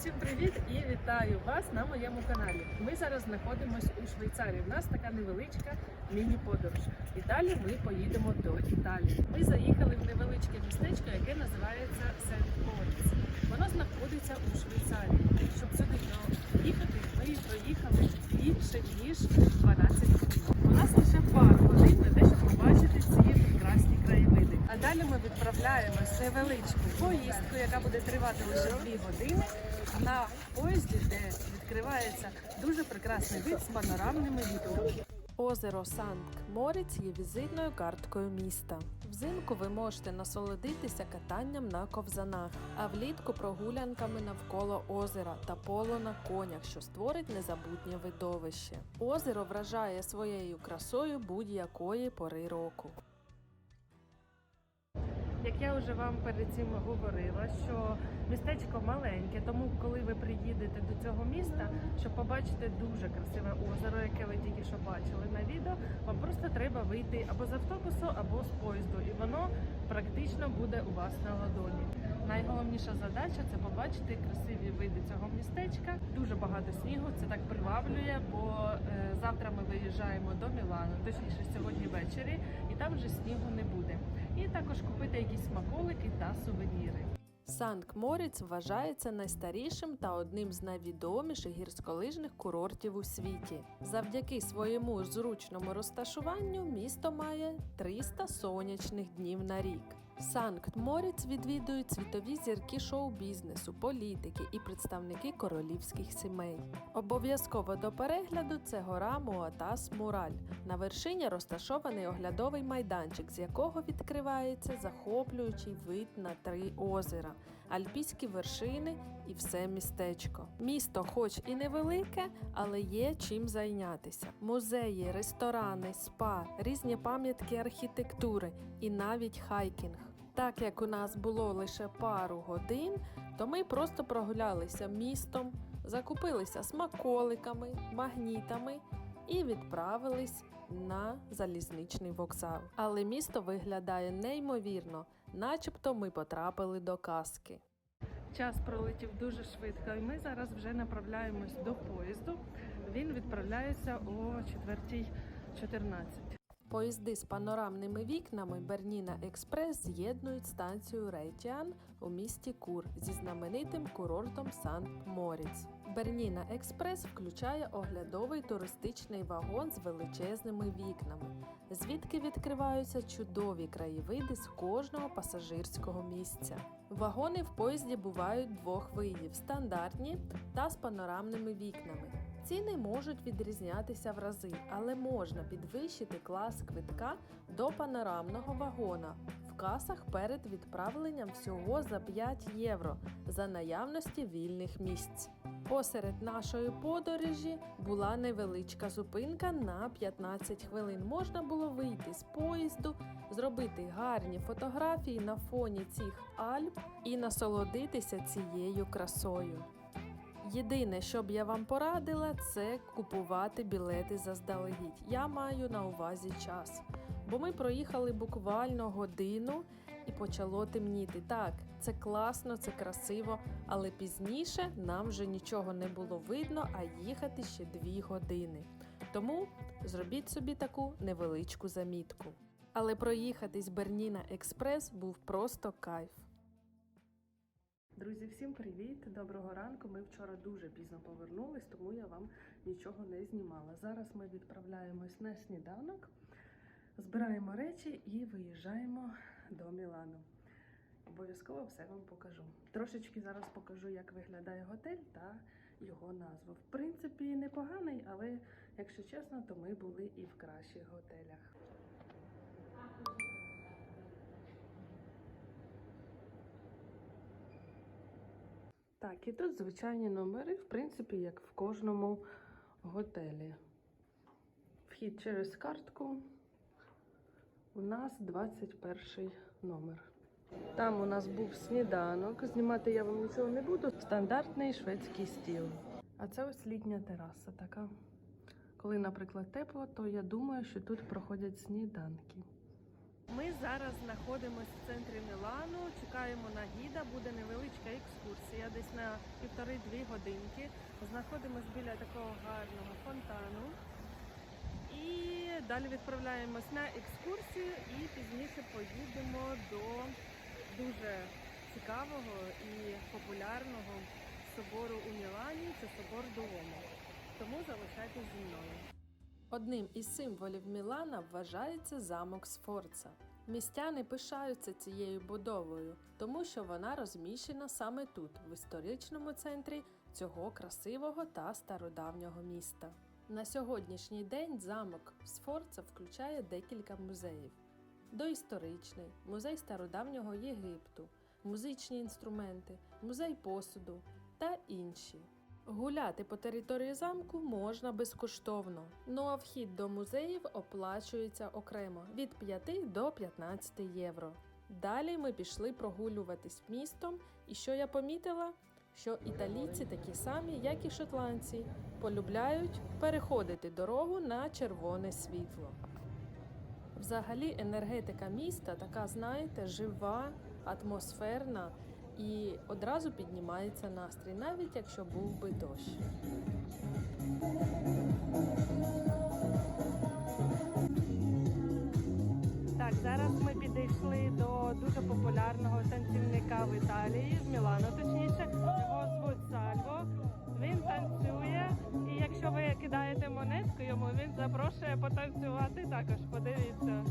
Усім привіт і вітаю вас на моєму каналі. Ми зараз знаходимося у Швейцарії. У нас така невеличка міні-подорож. І далі ми поїдемо до Італії. Ми заїхали в невеличке містечко, яке називається сент Моріц. Воно знаходиться у Швейцарії. Щоб сюди доїхати, ми проїхали більше ніж 12 годин. У нас лише пару годин на те, щоб побачити ці. А далі ми відправляємося невеличку поїздку, яка буде тривати лише 2 години. На поїзді, де відкривається дуже прекрасний вид з панорамними відами. Озеро Санкт-Моріц є візитною карткою міста. Взимку ви можете насолодитися катанням на ковзанах, а влітку прогулянками навколо озера та поло на конях, що створить незабутнє видовище. Озеро вражає своєю красою будь-якої пори року. Як я вже вам перед цим говорила, що містечко маленьке, тому коли ви приїдете до цього міста, щоб побачити дуже красиве озеро, яке ви тільки що бачили на відео, вам просто треба вийти або з автобусу, або з поїзду, і воно практично буде у вас на ладоні. Найголовніша задача це побачити красиві види цього містечка. Дуже багато снігу, це так приваблює, бо е, завтра ми виїжджаємо до Мілану, точніше сьогодні ввечері, і там вже снігу не буде. І також купити якісь смаколики та сувеніри. Санкт-Моріц вважається найстарішим та одним з найвідоміших гірськолижних курортів у світі. Завдяки своєму зручному розташуванню місто має 300 сонячних днів на рік. Санкт-Моріц відвідують світові зірки шоу-бізнесу, політики і представники королівських сімей. Обов'язково до перегляду це гора Муатас Мураль. На вершині розташований оглядовий майданчик, з якого відкривається захоплюючий вид на три озера, альпійські вершини і все містечко. Місто, хоч і невелике, але є чим зайнятися: музеї, ресторани, спа, різні пам'ятки архітектури і навіть хайкінг. Так як у нас було лише пару годин, то ми просто прогулялися містом, закупилися смаколиками, магнітами і відправились на залізничний вокзал. Але місто виглядає неймовірно, начебто ми потрапили до казки. Час пролетів дуже швидко, і ми зараз вже направляємось до поїзду. Він відправляється о 4.14. Поїзди з панорамними вікнами Берніна Експрес з'єднують станцію Рейтіан у місті Кур зі знаменитим курортом Санкт-Моріц. Берніна Експрес включає оглядовий туристичний вагон з величезними вікнами, звідки відкриваються чудові краєвиди з кожного пасажирського місця. Вагони в поїзді бувають двох видів: стандартні та з панорамними вікнами. Ціни можуть відрізнятися в рази, але можна підвищити клас квитка до панорамного вагона в касах перед відправленням всього за 5 євро за наявності вільних місць. Посеред нашої подорожі була невеличка зупинка на 15 хвилин. Можна було вийти з поїзду, зробити гарні фотографії на фоні цих Альп і насолодитися цією красою. Єдине, що б я вам порадила, це купувати білети заздалегідь. Я маю на увазі час. Бо ми проїхали буквально годину і почало темніти. Так, це класно, це красиво, але пізніше нам вже нічого не було видно, а їхати ще дві години. Тому зробіть собі таку невеличку замітку. Але проїхатись Берніна Експрес був просто кайф. Друзі, всім привіт! Доброго ранку. Ми вчора дуже пізно повернулись, тому я вам нічого не знімала. Зараз ми відправляємось на сніданок, збираємо речі і виїжджаємо до Мілану. Обов'язково все вам покажу. Трошечки зараз покажу, як виглядає готель та його назву. В принципі, непоганий, але якщо чесно, то ми були і в кращих готелях. Так, і тут звичайні номери, в принципі, як в кожному готелі. Вхід через картку. У нас 21 номер. Там у нас був сніданок. Знімати я вам нічого не буду. Стандартний шведський стіл. А це ось літня тераса така. Коли, наприклад, тепло, то я думаю, що тут проходять сніданки. Ми зараз знаходимося в центрі Мілану, чекаємо на гіда, буде невеличка екскурсія, десь на півтори-дві годинки. Знаходимося біля такого гарного фонтану. І далі відправляємось на екскурсію і пізніше поїдемо до дуже цікавого і популярного собору у Мілані. Це собор Дуомо. Тому залишайтесь зі мною. Одним із символів Мілана вважається замок Сфорца. Містяни пишаються цією будовою, тому що вона розміщена саме тут, в історичному центрі цього красивого та стародавнього міста. На сьогоднішній день замок Сфорца включає декілька музеїв: доісторичний, музей стародавнього Єгипту, музичні інструменти, музей посуду та інші. Гуляти по території замку можна безкоштовно, ну а вхід до музеїв оплачується окремо від 5 до 15 євро. Далі ми пішли прогулюватись містом, і що я помітила? Що італійці такі самі, як і шотландці, полюбляють переходити дорогу на червоне світло. Взагалі, енергетика міста така, знаєте, жива, атмосферна і одразу піднімається настрій, навіть якщо був би дощ. Так, зараз ми підійшли до дуже популярного танцівника в Італії, з Мілану точніше. Його звуть Сальво. Він танцює, і якщо ви кидаєте монетку йому, він запрошує потанцювати також. Подивіться.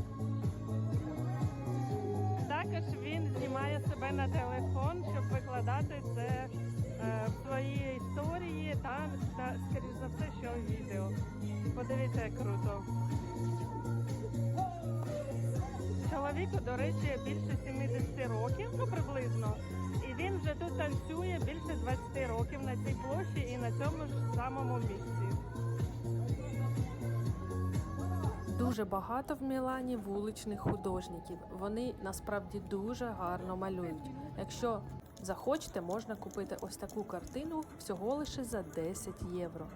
Також він знімає себе на телефон, щоб викладати це е, в свої історії та, та скоріш за все, що відео. Подивіться, круто. Чоловіку, до речі, більше 70 років, ну приблизно. І він вже тут танцює більше 20 років на цій площі і на цьому ж самому місці. Дуже багато в Мілані вуличних художників. Вони насправді дуже гарно малюють. Якщо захочете, можна купити ось таку картину всього лише за 10 євро.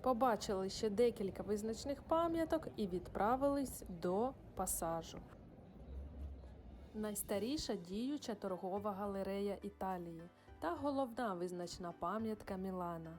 Побачили ще декілька визначних пам'яток і відправились до пасажу. Найстаріша діюча торгова галерея Італії та головна визначна пам'ятка Мілана.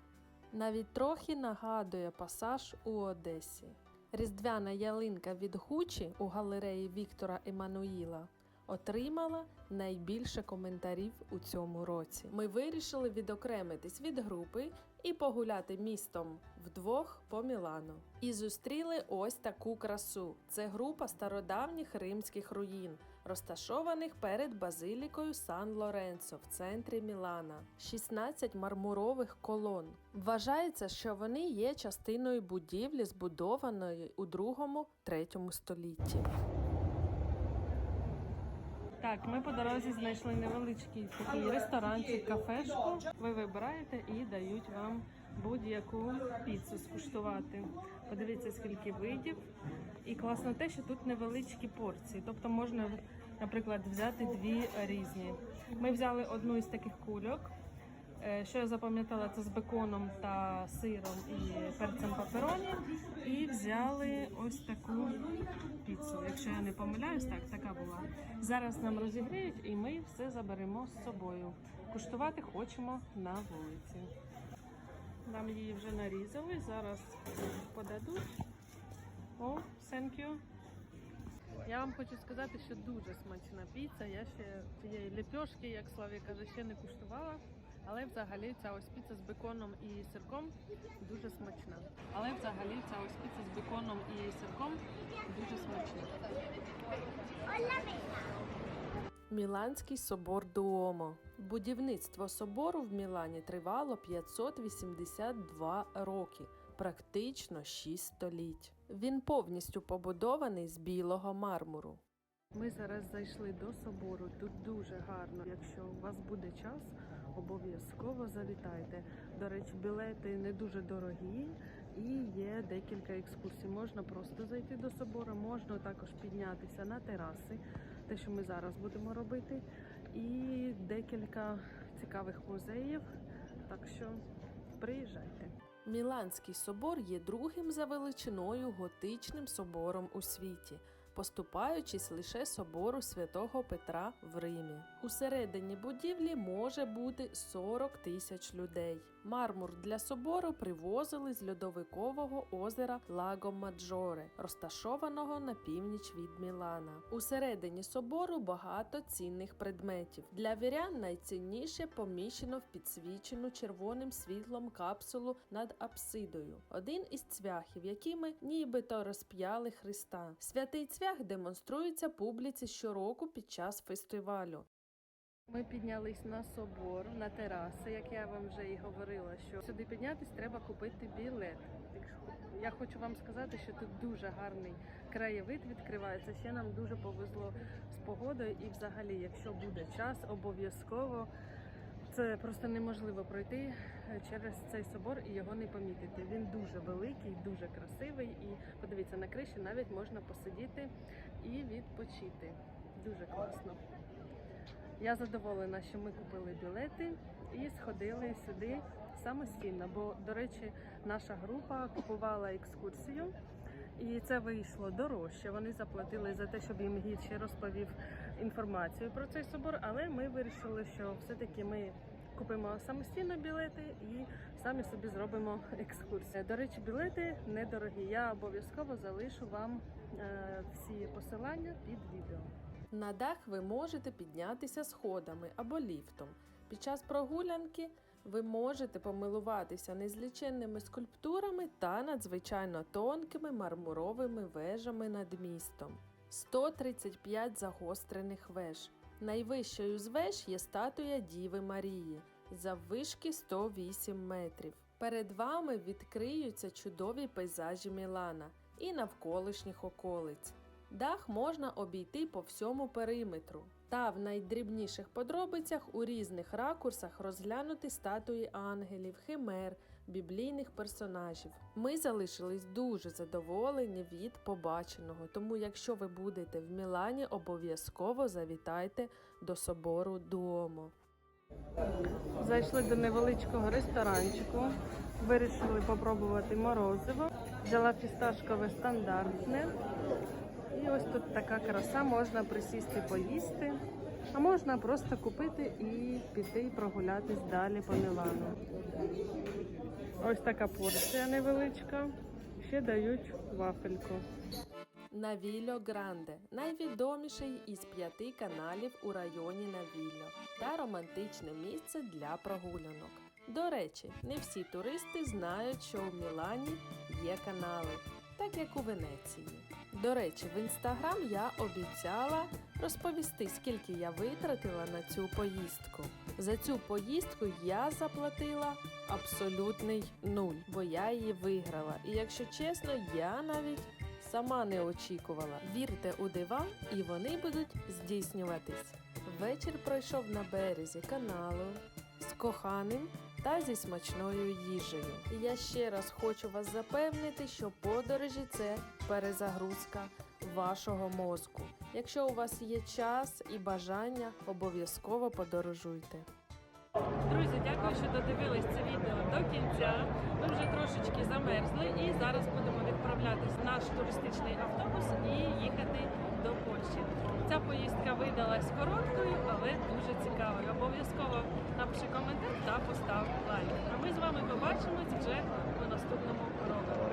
Навіть трохи нагадує пасаж у Одесі. Різдвяна ялинка від Гучі у галереї Віктора Еммануїла отримала найбільше коментарів у цьому році. Ми вирішили відокремитись від групи і погуляти містом вдвох по Мілану. І зустріли ось таку красу. Це група стародавніх римських руїн, розташованих перед базилікою Сан Лоренцо в центрі Мілана. 16 мармурових колон. Вважається, що вони є частиною будівлі, збудованої у 2-3 столітті. Так, ми по дорозі знайшли невеличкий такий ресторанчик, кафешку. Ви вибираєте і дають вам будь-яку піцу скуштувати. Подивіться, скільки видів. І класно те, що тут невеличкі порції. Тобто можна, наприклад, взяти дві різні. Ми взяли одну із таких кульок. Е, Що я запам'ятала, це з беконом та сиром і перцем папероні. І взяли ось таку піцу. Якщо я не помиляюсь, так така була. Зараз нам розігріють і ми все заберемо з собою. Куштувати хочемо на вулиці. Нам її вже нарізали, зараз подадуть. О, thank you. Я вам хочу сказати, що дуже смачна піца. Я ще цієї лепьошки, як Славі каже, ще не куштувала. Але взагалі ця ось піца з беконом і сирком дуже смачна. Але взагалі ця ось піца з беконом і сирком дуже смачна. Міланський собор Дуомо. Будівництво собору в Мілані тривало 582 роки, практично 6 століть. Він повністю побудований з білого мармуру. Ми зараз зайшли до собору. Тут дуже гарно. Якщо у вас буде час, обов'язково завітайте. До речі, білети не дуже дорогі і є декілька екскурсій. Можна просто зайти до собору, можна також піднятися на тераси, те, що ми зараз будемо робити, і декілька цікавих музеїв. Так що приїжджайте. Міланський собор є другим за величиною готичним собором у світі. поступаючись лише собору святого Петра в Римі. Усередині будівлі може бути 40 тисяч людей. Мармур для собору привозили з льодовикового озера Лаго Маджоре, розташованого на північ від Мілана. Усередині собору багато цінних предметів. Для вірян найцінніше поміщено в підсвічену червоним світлом капсулу над апсидою. Один із цвяхів, якими нібито розп'яли Христа. Святий цвях демонструється публіці щороку під час фестивалю. Ми піднялись на собор, на тераси, як я вам вже і говорила, що сюди піднятись треба купити білет. Я хочу вам сказати, що тут дуже гарний краєвид відкривається. Ще нам дуже повезло з погодою, і взагалі, якщо буде час, обов'язково це просто неможливо пройти через цей собор і його не помітити. Він дуже великий, дуже красивий. І подивіться, на криші навіть можна посидіти і відпочити. Дуже класно. Я задоволена, що ми купили білети і сходили сюди самостійно. Бо, до речі, наша група купувала екскурсію, і це вийшло дорожче. Вони заплатили за те, щоб їм гід ще розповів інформацію про цей собор. Але ми вирішили, що все-таки ми купимо самостійно білети і самі собі зробимо екскурсію. До речі, білети недорогі. Я обов'язково залишу вам е, всі посилання під відео. На дах ви можете піднятися сходами або ліфтом. Під час прогулянки ви можете помилуватися незліченними скульптурами та надзвичайно тонкими мармуровими вежами над містом. 135 загострених веж. Найвищою з веж є статуя Діви Марії заввишки 108 метрів. Перед вами відкриються чудові пейзажі Мілана і навколишніх околиць. Дах можна обійти по всьому периметру та в найдрібніших подробицях у різних ракурсах розглянути статуї ангелів, химер, біблійних персонажів. Ми залишились дуже задоволені від побаченого, тому якщо ви будете в Мілані, обов'язково завітайте до собору Дуомо. Зайшли до невеличкого ресторанчику, вирішили попробувати морозиво. Взяла фісташкове стандартне. І ось тут така краса, можна присісти поїсти, а можна просто купити і піти прогулятись далі по Мілану. Ось така порція невеличка. Ще дають вафельку. Навільо Гранде найвідоміший із п'яти каналів у районі Навільо та романтичне місце для прогулянок. До речі, не всі туристи знають, що у Мілані є канали, так як у Венеції. До речі, в інстаграм я обіцяла розповісти, скільки я витратила на цю поїздку. За цю поїздку я заплатила абсолютний нуль, бо я її виграла. І якщо чесно, я навіть сама не очікувала. Вірте у дива, і вони будуть здійснюватись. Вечір пройшов на березі каналу з коханим та зі смачною їжею. І я ще раз хочу вас запевнити, що подорожі це перезагрузка вашого мозку. Якщо у вас є час і бажання, обов'язково подорожуйте. Друзі, дякую, що додивились це відео до кінця. Ми вже трошечки замерзли і зараз будемо відправлятись в наш туристичний автобус і їхати до Польщі. Ця поїздка видалась короткою, але дуже цікавою. Обов'язково напиши коментар та постав лайк. А ми з вами побачимось вже у наступному ролику.